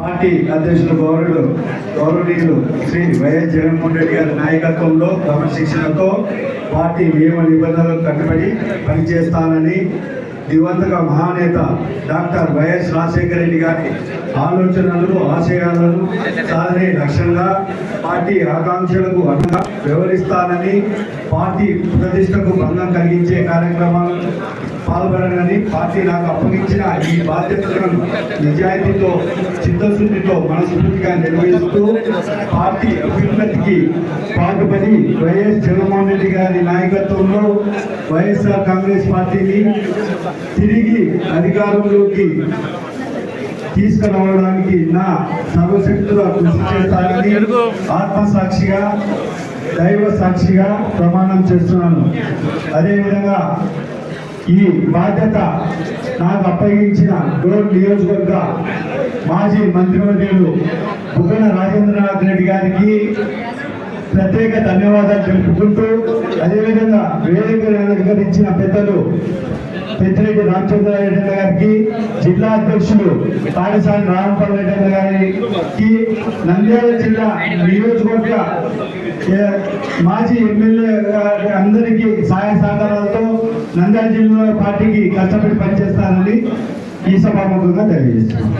Party అధ్యక్షులు గౌరవులు గౌరవనీయులు Shri YS Jaganmohan Reddy గారి నాయకత్వంలో క్రమశిక్షణతో పార్టీ నియమ నిబంధనలకు కట్టుబడి పనిచేస్తానని దివంతక మహానేత డాక్టర్ వైఎస్ రాజశేఖర రెడ్డి గారి ఆలోచనలు ఆశయాలను సాధనే లక్ష్యంగా పార్టీ ఆకాంక్షలకు అనుగా వ్యవహరిస్తానని పార్టీ ప్రతిష్టకు భంగం కలిగించే కార్యక్రమాలను పాల్గొనని పార్టీ నాకు అప్పగించిన ఈ బాధ్యతలను నిజాయితీతో చిత్తశుద్ధితో మనస్ఫూర్తిగా నిర్వహిస్తూ పార్టీ అభ్యున్నతికి పాటుపడి వైఎస్ జగన్మోహన్ రెడ్డి గారి నాయకత్వంలో వైఎస్ఆర్ కాంగ్రెస్ పార్టీని తిరిగి అధికారంలోకి తీసుకురావడానికి నా సర్వశక్తుల కృషి చేస్తానని ఆత్మసాక్షిగా దైవ సాక్షిగా ప్రమాణం చేస్తున్నాను. అదేవిధంగా ఈ బాధ్యత నాకు అప్పగించిన డోర్ నియోజకవర్గ మాజీ మంత్రివర్యులు బుగ్గన రాజేంద్రనాథ్ రెడ్డి గారికి ప్రత్యేక ధన్యవాదాలు తెలుపుకుంటూ అదేవిధంగా వేదిక అలంకరించిన పెద్దలు పెద్దిరెడ్డి రామచంద్రారెడ్డి గారికి జిల్లా అధ్యక్షులు పాఠశాల రామపాల్ రెడ్డి గారికి నంద్యాల జిల్లా నియోజకవర్గ మాజీ ఎమ్మెల్యే అందరికీ సహాయ నంద్యాల జిల్లా పార్టీకి కష్టపడి పనిచేస్తానని ఈ సభాముఖంగా తెలియజేస్తున్నాను.